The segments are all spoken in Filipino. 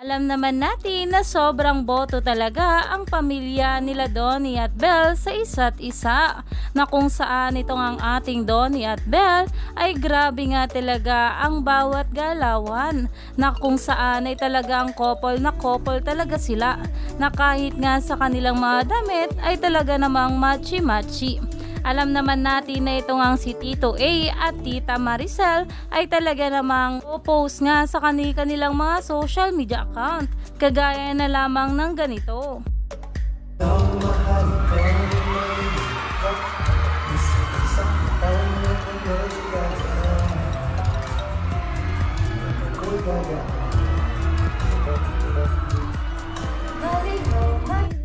Alam naman natin na sobrang boto talaga ang pamilya nila Donnie at Belle sa isa't isa na kung saan itong ang ating Donnie at Belle ay grabe nga talaga ang bawat galawan na kung saan ay talagang couple na couple talaga sila na kahit nga sa kanilang mga damit ay talaga namang machi-machi. Alam naman natin na itong ang si Tito A at Tita Maricel ay talaga namang post nga sa kani kanilang mga social media account. Kagaya na lamang ng ganito.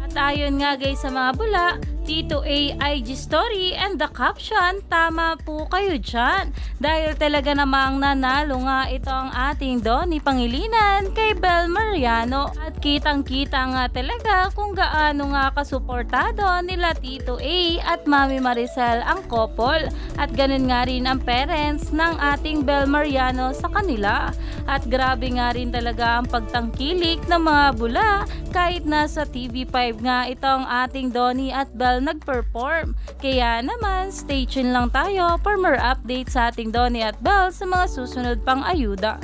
At ayon nga guys sa mga bula, Tito A story and the caption, tama po kayo dyan. Dahil talaga namang nanalo nga ito ang ating Donnie Pangilinan kay Bel Mariano. At kitang kita nga talaga kung gaano nga kasuportado nila Tito A at Mami Maricel ang couple. At ganun nga rin ang parents ng ating Bel Mariano sa kanila. At grabe nga rin talaga ang pagtangkilik ng mga bula kahit nasa TV5 nga itong ating Donnie at Belle nag-perform. Kaya naman, stay tuned lang tayo for more updates sa ating Donnie at Belle sa mga susunod pang ayuda.